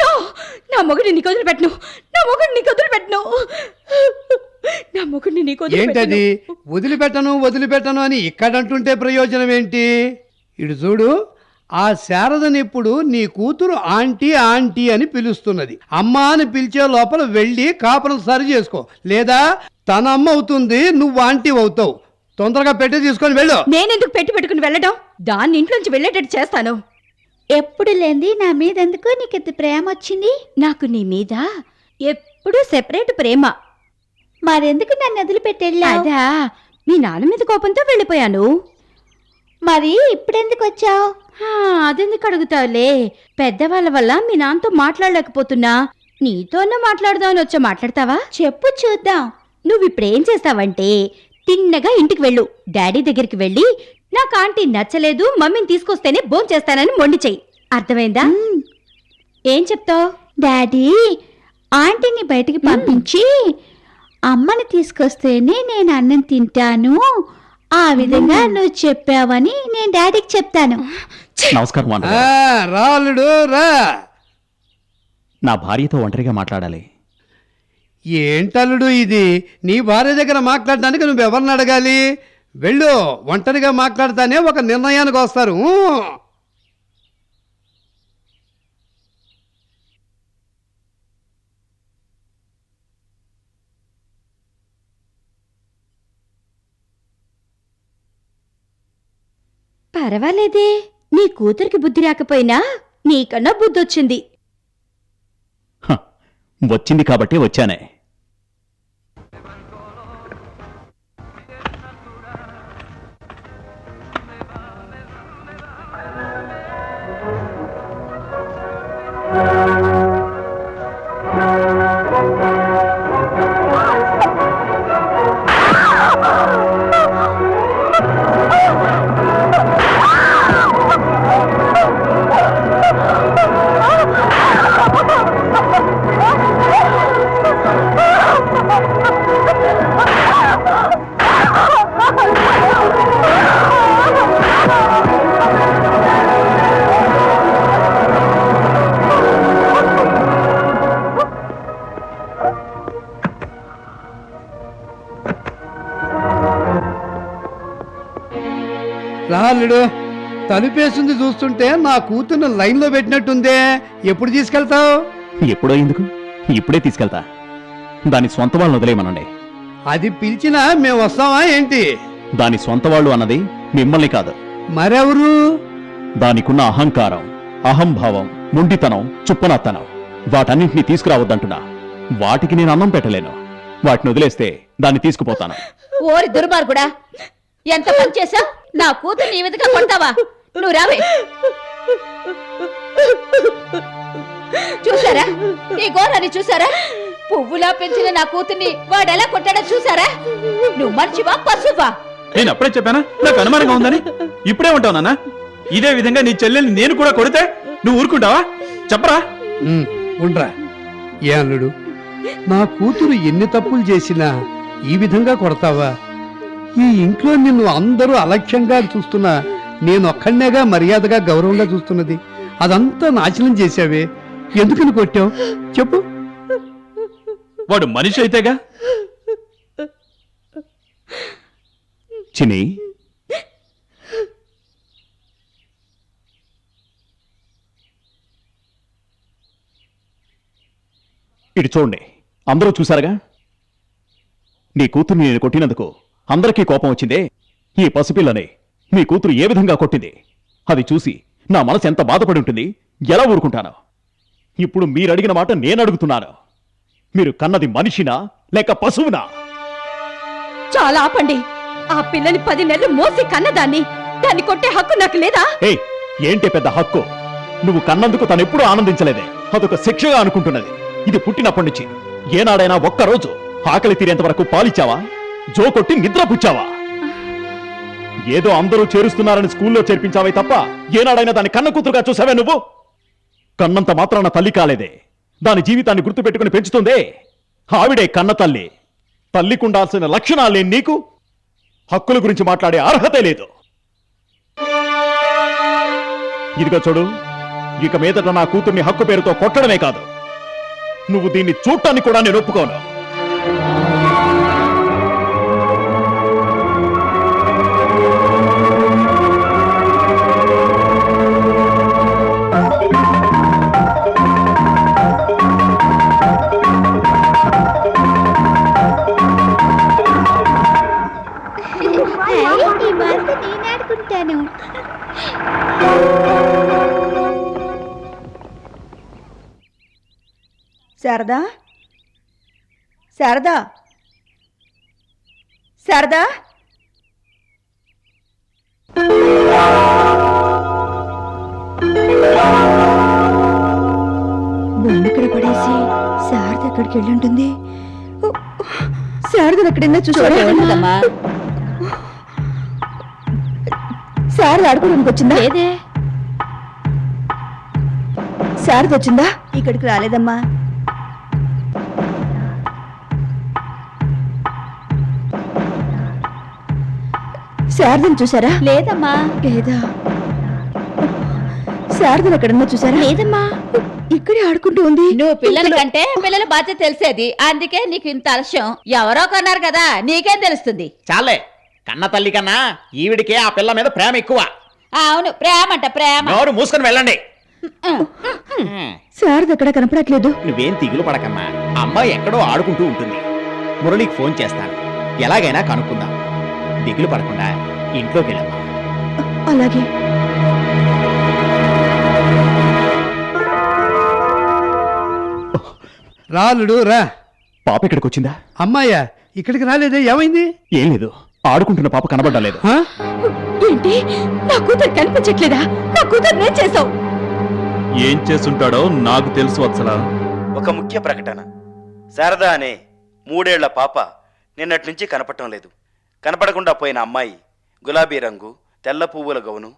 No నా మొగుడిని నీకు వదిలిపెట్టను. నా మొగుడిని నీకు వదిలిపెట్టను. నా మొగుడిని నీకు ఏంటది? వదిలిపెట్టను వదిలిపెట్టను వదిలిపెట్టను అని ఇక్కడంటుంటే ప్రయోజనం ఏంటి? ఇటు చూడు ఆ శారదని ఇప్పుడు నీ కూతురు ఆంటీ ఆంటీ అని పిలుస్తున్నది. అమ్మ అని పిలిచే లోపల వెళ్ళి కాపురం సరి చేసుకో. లేదా తన అమ్మ అవుతుంది నువ్వు ఆంటీ అవుతావు. తొందరగా పెట్టి తీసుకొని వెళ్ళు. నేనెందుకు పెట్టి పెట్టుకుని వెళ్ళడం? దాన్ని ఇంట్లోంచి వెళ్ళేటట్టు చేస్తాను. ఎప్పుడు లేంది నా మీద ఎందుకు నీకు ఇంత ప్రేమ వచ్చింది? నాకు నీ మీద ఎప్పుడూ సెపరేట్ ప్రేమ. మరెందుకు నన్ను వదిలిపెట్టెళ్ళావు? అదా మీ నాన్న మీద కోపంతో వెళ్ళిపోయాను. మరి ఇప్పుడెందుకు వచ్చావు? అదెందుకు అడుగుతావులే? పెద్దవాళ్ళ వల్ల మీ నాన్నతో మాట్లాడలేకపోతున్నా. నీతోనే మాట్లాడదామని వచ్చా మాట్లాడతావా? చెప్పు చూద్దాం. నువ్వు ఇప్పుడేం చేస్తావంటే తిన్నగా ఇంటికి వెళ్ళు. డాడీ దగ్గరికి వెళ్ళి నాకు ఆంటీ నచ్చలేదు మమ్మీని తీసుకొస్తేనే భోంచేస్తానని చేస్తానని మొండి చెయ్యి. అర్థమైందా. ఏం చెప్తావు? డాడీ ఆంటీని బయటికి పంపించి అమ్మని తీసుకొస్తేనే నేను అన్నం తింటాను. ఆ విధంగా నువ్వు చెప్పావని నేను డాడీకి చెప్తాను. నమస్కారం ఆ, అన్నగారు రాలుడు రా. నా భార్యతో ఒంటరిగా మాట్లాడాలి. ఏంటల్లుడు ఇది? నీ భార్య దగ్గర మాట్లాడడానికి నువ్వు ఎవరిని అడగాలి? వెళ్ళు ఒంటరిగా మాట్లాడతానే ఒక నిర్ణయానికి వస్తారు. పర్వాలేదే నీ కూతురికి బుద్ధి రాకపోయినా నీకన్నా బుద్ధి వచ్చింది వచ్చింది కాబట్టి వచ్చానే రాలుడు తలుపేసింది చూస్తుంటే నా కూతుర్ని లైన్లో పెట్టినట్టుందే. ఎప్పుడు తీసుకెళ్తావు? ఎప్పుడో ఎందుకు? ఇప్పుడే తీసుకెళ్తా. దాని సొంత వాళ్ళని వదిలేయమనండి. అది పిలిచినా మేము వస్తామా ఏంటి? దాని సొంత వాళ్ళు అన్నది మిమ్మల్ని కాదు. మరెవరు? దానికున్న అహంకారం అహంభావం మొండితనం చుప్పనత్తనం వాటన్నింటినీ తీసుకురావద్దంటున్నా. వాటికి నేను అన్నం పెట్టలేను. వాటిని వదిలేస్తే దాన్ని తీసుకుపోతాను. ఓరి దుర్మార్గుడా ఎంత పని చేసా నా కూతురు నీ విధంగా కొడతావా? నువ్వు రావే. చూసారా నీ ఘోరాన్ని చూసారా పువ్వులా పెంచిన నా కూతుర్ని వాడెలా కొట్టాడో చూసారా నువ్వు మర్చివా పశువా? నేను అప్పుడే చెప్పానా? నాకు అనుమానంగా ఉందని? ఇప్పుడే ఉంటావు నాన్న. ఇదే విధంగా నీ చెల్లెల్ని నేను కూడా కొడితే నువ్వు ఊరుకుంటావా? చెప్పరా? ఉమ్, ఉండ్రా. ఏ అల్లుడు? నా కూతురు ఎన్ని తప్పులు చేసినా ఈ విధంగా కొడతావా? ఈ ఇంట్లో నిన్ను అందరూ అలక్ష్యంగా చూస్తున్నా నేను ఒక్కడనేగా మర్యాదగా గౌరవంగా చూస్తున్నది. అదంతా నాశనం చేశావే. ఎందుకని కొట్టావు? చెప్పు. వాడు మనిషి అయితేగా? చిని ఇటు చూడండి. అందరూ చూశారుగా? నీ కూతుర్ని నేను కొట్టినందుకు అందరికీ కోపం వచ్చిందే? ఈ పసిపిల్లని మీ కూతురు ఏ విధంగా కొట్టింది? అది చూసి నా మనసు ఎంత బాధపడి ఉంటుంది? ఎలా ఊరుకుంటాను? ఇప్పుడు మీరు అడిగిన మాట నేను అడుగుతున్నాను. మీరు కన్నది మనిషినా లేక పశువునా? చాలా ఆపండి. ఆ పిల్లని పది నెలలు మోసి కన్నదాన్ని. దాన్ని కొట్టే హక్కు నాకు లేదా? ఏంటి పెద్ద హక్కు? నువ్వు కన్నందుకు తను ఎప్పుడూ ఆనందించలేదే. అదొక శిక్షగా అనుకుంటున్నది. ఇది పుట్టినప్పటి నుంచి. ఏనాడైనా ఒక్కరోజు ఆకలి తీరేంత వరకు పాలిచ్చావా? జో కొట్టి నిద్ర పుచ్చావా ఏదో అందరూ చేరుస్తున్నారని స్కూల్లో చేర్పించావే తప్ప ఏనాడైనా దాని కన్న కూతురుగా చూసావే నువ్వు? కన్నంత మాత్రాన తల్లి కాలేదే. దాని జీవితాన్ని గుర్తుపెట్టుకుని పెంచుతుందే. ఆవిడే కన్న తల్లి. తల్లికుండాల్సిన లక్షణాలే నీకు? హక్కుల గురించి మాట్లాడే అర్హతే లేదు. ఇదిగో చూడు ఇక మీదట నా కూతుర్ని హక్కు పేరుతో కొట్టడమే కాదు. నువ్వు దీన్ని చూడటానికి కూడా నేను ఒప్పుకోను. శారదా? శారదా? శారదా? బొమ్మ ఇక్కడ పడేసి శారద ఎక్కడికి వెళ్ళి ఉంటుంది శారద ఎక్కడైనా చూసారా శారద ఆడుకోవడానికి వచ్చిందా? లేదే. శారద వచ్చిందా? ఇక్కడికి రాలేదమ్మా. శారదను చూసారా లేదమ్మా. లేదా శారదను ఎక్కడన్నా చూసారా లేదమ్మా. ఇక్కడే ఆడుకుంటూ ఉంది. నువ్వు పిల్లల కంటే పిల్లల బాధ్యత తెలిసేది. అందుకే నీకు ఇంత అలస్యం. ఎవరో కొన్నారు కదా నీకేం తెలుస్తుంది? చాలే. కన్న తల్లి కన్నా ఈవిడికే ఆ పిల్ల మీద ప్రేమ ఎక్కువ. ఆ, అవును ప్రేమ అంట ప్రేమ. నోరు మూసుకొని వెళ్ళండి. శారద ఎక్కడ కనపడట్లేదు? నువ్వేం దిగులు పడకమ్మా. అమ్మాయి ఎక్కడో ఆడుకుంటూ ఉంటుంది. మురళికి ఫోన్ చేస్తాను. ఎలాగైనా కనుక్కుందాం. దిగులు పడకుండా ఇంట్లోకి వెళ్ళమ్మా. అలాగే. రాలుడు రా. పాప ఇక్కడికి వచ్చిందా? అమ్మాయ్యా ఇక్కడికి రాలేదే ఏమైంది? ఏం లేదు ఆడుకుంటున్న పాప కనబడ్డలేదు హా? ఏంటి? నా కూతురు కనిపించట్లేదా? నా కూతురు నేను చేసావు? ఏం చేస్తుంటాడో నాకు తెలుసు వత్సలా ఒక ముఖ్య ప్రకటన. శారద అనే మూడేళ్ళ పాప నిన్నటి నుంచి కనపడటం లేదు. కనపడకుండా పోయిన అమ్మాయి గులాబీ రంగు తెల్ల పువ్వుల గౌను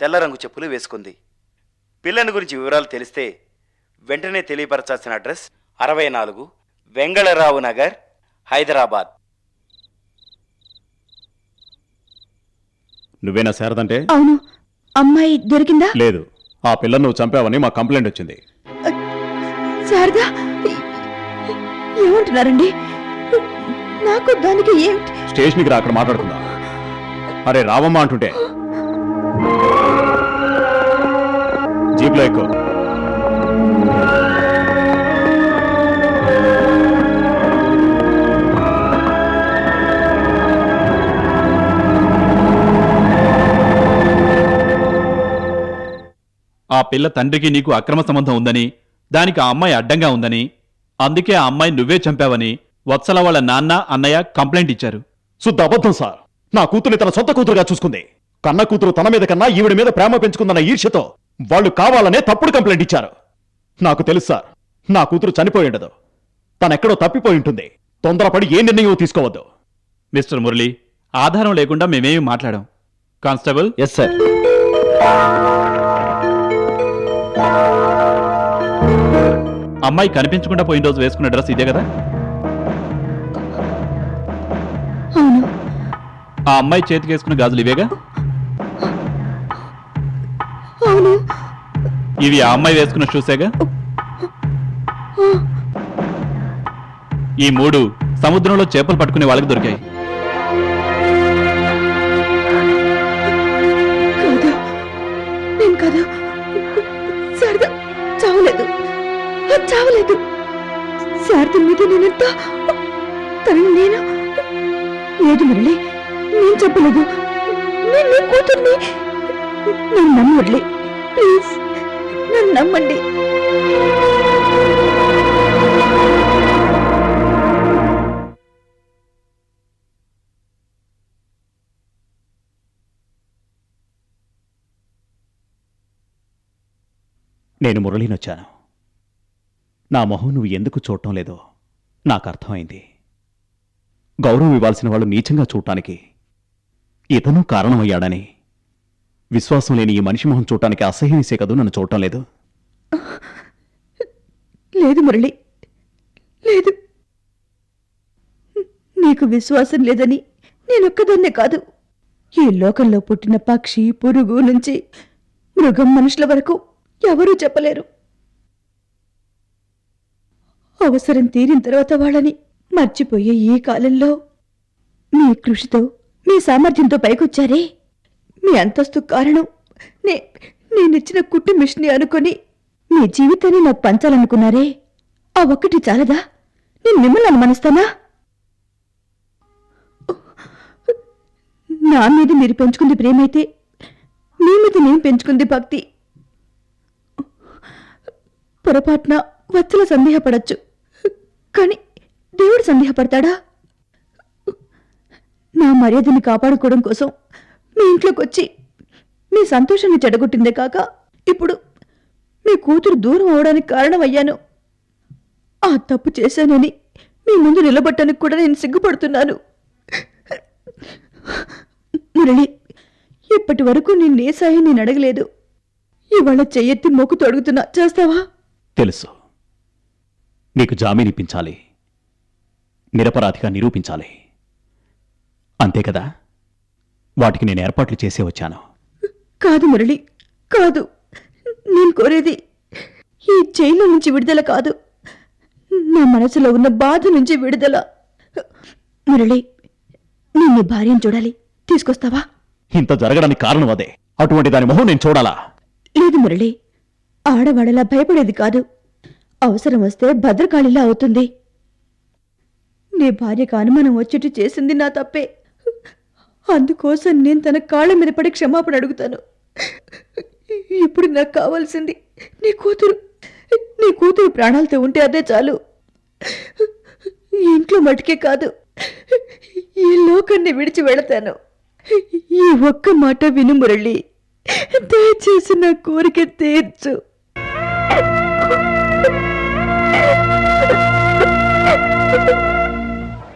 తెల్ల రంగు చెప్పులు వేసుకుంది. పిల్లని గురించి వివరాలు తెలిస్తే వెంటనే తెలియపరచాల్సిన అడ్రస్ అరవై నాలుగు వెంగళరావు నగర్ హైదరాబాద్. నువ్వేనా శారదంటే? అవును. అమ్మాయి దొరికిందా? లేదు. ఆ పిల్లను నువ్వు చంపావని మా కంప్లైంట్ వచ్చింది. శారదా ఏమంటున్నారండి? నాకు దానికి ఏమిటి స్టేషన్కి రా అక్కడ మాట్లాడుకుందాం. అరే రావమ్మా అంటుంటే. జీప్లో ఎక్కువ ఆ పిల్ల తండ్రికి నీకు అక్రమ సంబంధం ఉందని దానికి ఆ అమ్మాయి అడ్డంగా ఉందని అందుకే ఆ అమ్మాయి నువ్వే చంపావని వత్సల వాళ్ళ నాన్న అన్నయ్య కంప్లైంట్ ఇచ్చారు. శుద్ధ అబద్ధం సార్. నా కూతుర్ని తన సొంత కూతురుగా చూసుకుంది. కన్న కూతురు తన మీద కన్నా ఈవిడ మీద ప్రేమ పెంచుకుందన్న ఈర్ష్యతో వాళ్ళు కావాలనే తప్పుడు కంప్లైంట్ ఇచ్చారు. నాకు తెలుసు సార్ నా కూతురు చనిపోయి ఉండదు. తనెక్కడో తప్పిపోయి ఉంటుంది. తొందరపడి ఏ నిర్ణయం తీసుకోవద్దు. మిస్టర్ మురళి ఆధారం లేకుండా మేమేమి మాట్లాడాం? కానిస్టేబుల్? ఎస్ సార్ అమ్మాయి కనిపించకుండా పోయిన రోజు వేసుకున్న డ్రెస్ ఇదే కదా? ఆ అమ్మాయి చేతికి వేసుకున్న గాజులు ఇవేగా? అవును. ఇవి ఆ అమ్మాయి వేసుకున్న షూసేగా? ఈ మూడు సముద్రంలో చేపలు పట్టుకునే వాళ్ళకి దొరికాయి. కాదు. నేను కాదు. శారద చావలేదు. అది చావలేదు. శారద మీద నేనెంత తనని నేను లేదు మురళి. నేను చెప్పలేదు. నేను నీ కూతుర్ని నన్ను నమ్మట్లే. ప్లీజ్ నన్ను నమ్మండి. నేను మురళినొచ్చాను. నా మొహం నువ్వు ఎందుకు చూడటం లేదో నాకు అర్థమైంది. గౌరవం ఇవ్వాల్సిన వాళ్ళు నీచంగా చూడటానికి ఇతను కారణమయ్యాడని. విశ్వాసం లేని ఈ మనిషి మొహం చూడటానికి అసహ్యమేసే కదూ నన్ను చూడటం లేదు. లేదు మురళి. లేదు. నీకు విశ్వాసం లేదని నేనొక్కదాన్నే కాదు. ఈ లోకంలో పుట్టిన పక్షి పురుగు నుంచి మృగం మనుషుల వరకు ఎవరూ చెప్పలేరు. అవసరం తీరిన తర్వాత వాళ్ళని మర్చిపోయే ఈ కాలంలో మీ కృషితో మీ సామర్థ్యంతో పైకొచ్చారే? మీ అంతస్తు కారణం నే నేనిచ్చిన కుట్టు మిషన్ని అనుకొని మీ జీవితాన్ని నాకు పంచాలనుకున్నారే? ఆ ఒక్కటి చాలదా? నేను మిమ్మల్ని అనుమానిస్తానా? నా మీద మీరు పెంచుకుంది ప్రేమైతే మీ మీద నేను పెంచుకుంది భక్తి. పొరపాటున వచ్చల సందేహపడచ్చు. కానీ దేవుడు సందేహపడతాడా? నా మర్యాదని కాపాడుకోవడం కోసం మీ ఇంట్లోకి వచ్చి మీ సంతోషాన్ని చెడగొట్టిందే కాక ఇప్పుడు మీ కూతురు దూరం అవడానికి కారణమయ్యాను. ఆ తప్పు చేశానని మీ ముందు నిలబట్టడానికి కూడా నేను సిగ్గుపడుతున్నాను. మురళి ఇప్పటి వరకు నిన్నే సాయం నేను అడగలేదు. ఇవాళ చెయ్యెత్తి మొక్కు తొడుగుతున్నా చేస్తావా? తెలుసు. నీకు జామీనిప్పించాలి. నిరపరాధిగా నిరూపించాలి. అంతే కదా? వాటికి నేను ఏర్పాట్లు చేసే వచ్చాను. కాదు మురళి కాదు. నేను కోరేది ఈ జైలు నుంచి విడుదల కాదు. నా మనసులో ఉన్న బాధ నుంచి విడుదల. మురళి నేను నీ భార్యను చూడాలి. తీసుకొస్తావా? ఇంత జరగడానికి కారణం అదే. అటువంటి దాని మొహం నేను చూడాలా? లేదు మురళి ఆడవాడలా భయపడేది కాదు. అవసరం వస్తే భద్రకాళిలా అవుతుంది. నీ భార్యకు అనుమానం వచ్చేట్టు చేసింది నా తప్పే. అందుకోసం నేను తన కాళ్ళ మీద పడి క్షమాపణ అడుగుతాను. ఇప్పుడు నాకు కావాల్సింది నీ కూతురు. నీ కూతురు ప్రాణాలతో ఉంటే అదే చాలు. ఈ ఇంట్లో మటుకే కాదు. ఈ లోకాన్ని విడిచి వెళతాను. ఈ ఒక్క మాట విను మురళి. దయచేసి నా కోరిక తీర్చు. ఆ